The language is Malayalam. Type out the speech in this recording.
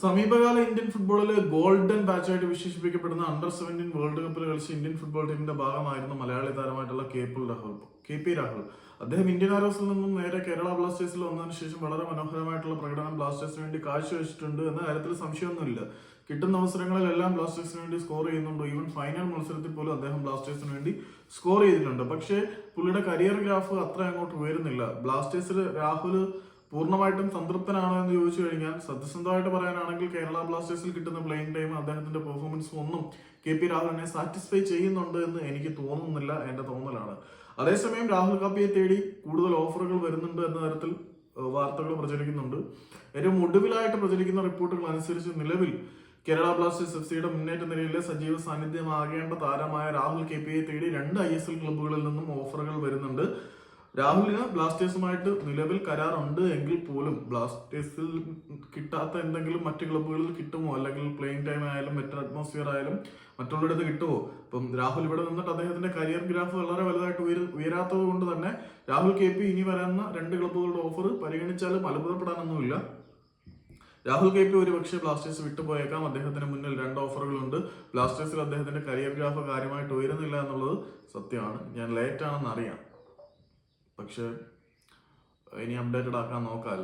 സമീപകാല ഇന്ത്യൻ ഫുട്ബോളിലെ ഗോൾഡൻ ബാച്ചായിട്ട് വിശേഷിപ്പിക്കപ്പെടുന്ന അണ്ടർ സെവന്റീൻ വേൾഡ് കപ്പിൽ കളിച്ച ഇന്ത്യൻ ഫുട്ബോൾ ടീമിന്റെ ഭാഗമായിരുന്നു Malayali താരമായിട്ടുള്ള K P Rahul. K P Rahul. അദ്ദേഹം ഇന്ത്യൻ ആരോസിൽ നിന്നും നേരെ കേരള ബ്ലാസ്റ്റേഴ്സിൽ വന്നതിന് ശേഷം വളരെ മനോഹരമായിട്ടുള്ള പ്രകടനം ബ്ലാസ്റ്റേഴ്സിന് വേണ്ടി കാഴ്ചവെച്ചിട്ടുണ്ട് എന്ന കാര്യത്തിൽ സംശയമൊന്നുമില്ല. കിട്ടുന്ന അവസരങ്ങളിലെല്ലാം ബ്ലാസ്റ്റേഴ്സിന് വേണ്ടി സ്കോർ ചെയ്യുന്നുണ്ട്. ഈവൻ ഫൈനൽ മത്സരത്തിൽ പോലും അദ്ദേഹം ബ്ലാസ്റ്റേഴ്സിന് വേണ്ടി സ്കോർ ചെയ്തിട്ടുണ്ട്. പക്ഷേ പുള്ളിയുടെ കരിയർ ഗ്രാഫ് അത്ര അങ്ങോട്ട് ഉയരുന്നില്ല. ബ്ലാസ്റ്റേഴ്സിൽ രാഹുൽ പൂർണമായിട്ടും സംതൃപ്തനാണോ എന്ന് ചോദിച്ചു കഴിഞ്ഞാൽ സത്യസന്ധമായിട്ട് പറയാനാണെങ്കിൽ കേരള ബ്ലാസ്റ്റേഴ്സിൽ കിട്ടുന്ന പ്ലെയിങ് ടൈം അദ്ദേഹത്തിന്റെ പെർഫോമൻസ് ഒന്നും കെ പി രാഹുലിനെ സാറ്റിസ്ഫൈ ചെയ്യുന്നുണ്ട് എന്ന് എനിക്ക് തോന്നുന്നില്ല എന്റെ തോന്നലാണ്. അതേസമയം രാഹുൽ കാപ്പിയെ തേടി കൂടുതൽ ഓഫറുകൾ വരുന്നുണ്ട് എന്ന തരത്തിൽ വാർത്തകൾ പ്രചരിക്കുന്നുണ്ട്. ഏറ്റവും ഒടുവിലായിട്ട് പ്രചരിക്കുന്ന റിപ്പോർട്ടുകൾ അനുസരിച്ച് നിലവിൽ കേരള ബ്ലാസ്റ്റേഴ്സ് എഫ് സിയുടെ മുന്നേറ്റ നിലയിലെ സജീവ സാന്നിധ്യമാകേണ്ട താരമായ രാഹുൽ കെ പിയെ തേടി രണ്ട് ഐ എസ് എൽ ക്ലബ്ബുകളിൽ നിന്നും ഓഫറുകൾ വരുന്നുണ്ട്. രാഹുലിന് ബ്ലാസ്റ്റേഴ്സുമായിട്ട് നിലവിൽ കരാറുണ്ട് എങ്കിൽ പോലും ബ്ലാസ്റ്റേഴ്സിൽ കിട്ടാത്ത എന്തെങ്കിലും മറ്റ് ക്ലബ്ബുകളിൽ കിട്ടുമോ? അല്ലെങ്കിൽ പ്ലേയിങ് ടൈം ആയാലും ബെറ്റർ അറ്റ്മോസ്ഫിയർ ആയാലും മറ്റുള്ളിടത്ത് കിട്ടുമോ? ഇപ്പം രാഹുൽ ഇവിടെ നിന്നിട്ട് അദ്ദേഹത്തിന്റെ കരിയർ ഗ്രാഫ് വളരെ വലുതായിട്ട് ഉയർ ഉയരാത്തത് കൊണ്ട് തന്നെ രാഹുൽ കെ പി ഇനി വരുന്ന രണ്ട് ക്ലബ്ബുകളുടെ ഓഫർ പരിഗണിച്ചാലും അത്ഭുതപ്പെടാനൊന്നുമില്ല. രാഹുൽ കെ പി ഒരു പക്ഷേ ബ്ലാസ്റ്റേഴ്സ് വിട്ടുപോയേക്കാം. അദ്ദേഹത്തിന് മുന്നിൽ രണ്ട് ഓഫറുകളുണ്ട് ബ്ലാസ്റ്റേഴ്സിൽ അദ്ദേഹത്തിന്റെ കരിയർ ഗ്രാഫ് കാര്യമായിട്ട് ഉയരുന്നില്ല എന്നുള്ളത് സത്യമാണ്. ഞാൻ ലേറ്റ് ആണെന്ന് അറിയാം. പക്ഷെ ഇനി അപ്ഡേറ്റഡ് ആക്കാൻ നോക്കാം